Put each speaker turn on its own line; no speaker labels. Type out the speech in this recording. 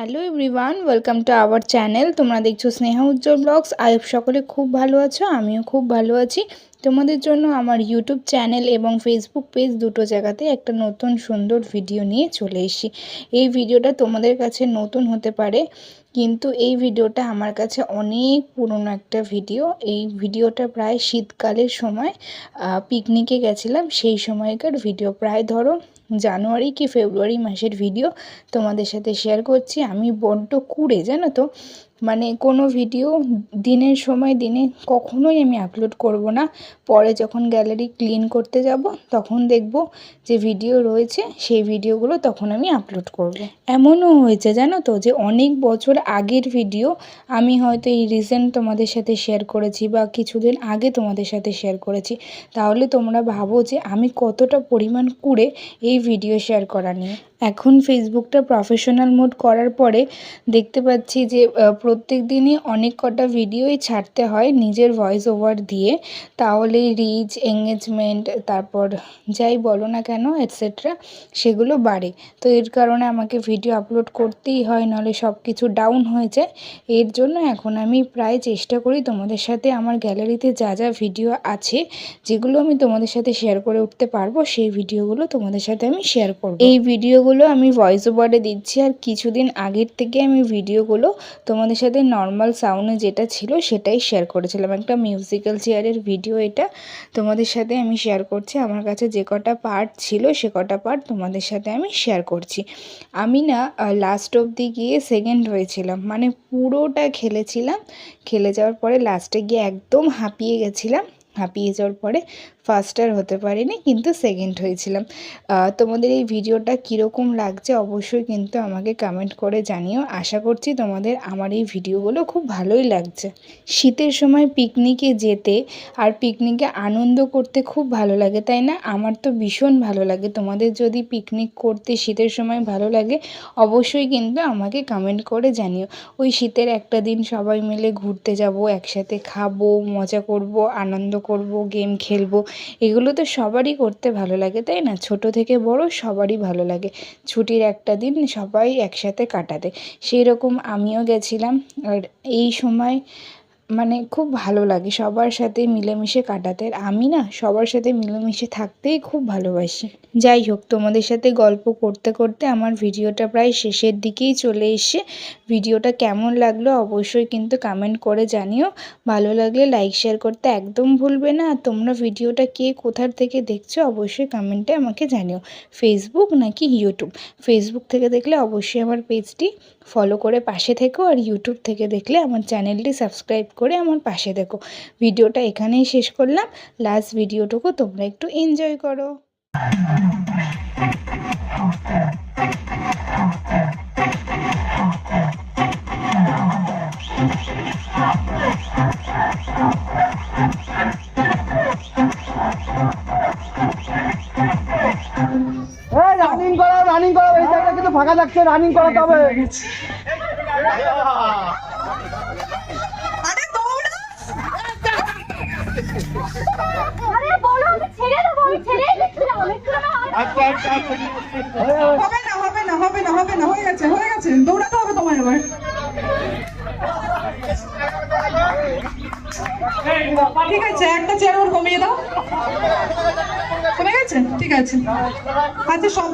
Hello everyone welcome to our channel তোমরা দেখছ স্নেহা উজ্জ্বল blogs Ayub সকলে খুব ভালো আছো, আমিও খুব ভালো আছি। তোমাদের জন্য আমার ইউটিউব চ্যানেল এবং ফেসবুক পেজ দুটো জায়গাতে একটা নতুন সুন্দর ভিডিও নিয়ে চলে এসেছি। এই ভিডিওটা তোমাদের কাছে নতুন হতে পারে, কিন্তু এই ভিডিওটা আমার কাছে অনেক পুরনো একটা ভিডিও এই ভিডিওটা প্রায় শীতকালের সময় পিকনিকে গেছিলাম, সেই সময়কার ভিডিও প্রায় ধরো জানুয়ারি কি ফেব্রুয়ারি মাসের ভিডিও তোমাদের সাথে শেয়ার করছি। আমি বড্ড কুড়ে জানো তো? মানে কোনো ভিডিও দিনের সময় দিনে কখনোই আমি আপলোড করব না। পরে যখন গ্যালারি ক্লিন করতে যাব, তখন দেখব যে ভিডিও রয়েছে, সেই ভিডিওগুলো তখন আমি আপলোড করব। এমনও হয়েছে জানো তো যে অনেক বছর আগের ভিডিও আমি হয়তো এই রিসেন্ট তোমাদের সাথে শেয়ার করেছি বা কিছুদিন আগে তোমাদের সাথে শেয়ার করেছি। তাহলে তোমরা ভাবো যে আমি কতটা পরিমাণ কুড়ে এই ভিডিও শেয়ার করা নিয়ে। এখন ফেসবুকটা প্রফেশনাল মোড করার পরে দেখতে পাচ্ছি যে প্রত্যেক দিনই অনেক কটা ভিডিওই ছাড়তে হয় নিজের ভয়েস ওভার দিয়ে। তাহলে রিচ এঙ্গেজমেন্ট তারপর যাই বলো না কেন এটসেট্রা সেগুলো বাড়ে। তো এর কারণে আমাকে ভিডিও আপলোড করতেই হয়, নাহলে সব কিছু ডাউন হয়ে যায়। এর জন্য এখন আমি প্রায় চেষ্টা করি তোমাদের সাথে আমার গ্যালারিতে যা যা ভিডিও আছে, যেগুলো আমি তোমাদের সাথে শেয়ার করে উঠতে পারব, সেই ভিডিওগুলো তোমাদের সাথে আমি শেয়ার করব। এই ভিডিওগুলো আমি ভয়েস ওভারে দিচ্ছি আর কিছুদিন আগের থেকে আমি ভিডিওগুলো তোমাদের সাথে নর্মাল সাউন্ডে যেটা ছিল সেটাই শেয়ার করেছিলাম। একটা মিউজিক্যাল চেয়ারের ভিডিও এটা তোমাদের সাথে আমি শেয়ার করছি। আমার কাছে যে কটা পার্ট ছিল সে কটা পার্ট তোমাদের সাথে আমি শেয়ার করছি। আমি না লাস্ট অবধি গিয়ে সেকেন্ড হয়েছিলাম। মানে পুরোটা খেলেছিলাম। খেলে যাওয়ার পরে লাস্টে গিয়ে একদম হাঁপিয়ে গেছিলাম। হাঁপিয়ে যাওয়ার পরে ফার্স্ট আর হতে পারিনি, কিন্তু সেকেন্ড হয়েছিলাম। তোমাদের এই ভিডিওটা কীরকম লাগছে অবশ্যই কিন্তু আমাকে কমেন্ট করে জানিও। আশা করছি তোমাদের আমার এই ভিডিওগুলো খুব ভালোই লাগছে। শীতের সময় পিকনিকে যেতে আর পিকনিকে আনন্দ করতে খুব ভালো লাগে, তাই না? আমার তো ভীষণ ভালো লাগে। তোমাদের যদি পিকনিক করতে শীতের সময় ভালো লাগে, অবশ্যই কিন্তু আমাকে কমেন্ট করে জানিও। ওই শীতের একটা দিন সবাই মিলে ঘুরতে যাব, একসাথে খাব, মজা করব, আনন্দ করব গেম খেলব, এগুলো তো সবারই করতে ভালো লাগে, তাই না? ছোট থেকে বড় সবারই ভালো লাগে। ছুটির একটা দিন সবাই একসাথে কাটাতে। সেই রকম আমিও গেছিলাম, আর এই সময় মানে খুব ভালো লাগে সবার সাথে মিলেমিশে কাটাতে। আর আমি না সবার সাথে মিলেমিশে থাকতেই খুব ভালোবাসি। যাই হোক, তোমাদের সাথে গল্প করতে করতে আমার ভিডিওটা প্রায় শেষের দিকেই চলে এসে ভিডিওটা কেমন লাগল অবশ্যই কিন্তু কমেন্ট করে জানিও। ভালো লাগলে লাইক শেয়ার করতে একদম ভুলবে না। আর তোমরা ভিডিওটা কে কোথার থেকে দেখছ অবশ্যই কমেন্টে আমাকে জানিও। ফেসবুক নাকি ইউটিউব ফেসবুক থেকে দেখলে অবশ্যই আমার পেজটি ফলো করে পাশে থেকো। আর ইউটিউব থেকে দেখলে আমার চ্যানেলটি সাবস্ক্রাইব করে আমার পাশে দেখো। ভিডিওটা এখানেই শেষ করলাম। লাস্ট ভিডিওটুকু তোমরা একটু এনজয় করো।
রানিং করো রানিং করো এই জায়গাটা কিন্তু ফাঁকা থাকছে রানিং করাতে হবে।
আরে বলো আমি ছেড়ে দেবো আমি ছেড়েই দিচ্ছিলাম একটু না
হবে না হবে না হবে না হবে না হয়ে গেছে হয়ে গেছে। দৌড়াতে হবে তোমার এবার। ঠিক আছে একটা চেয়ার ওর কমিয়ে দাও। কমে গেছে? ঠিক আছে। আচ্ছা সব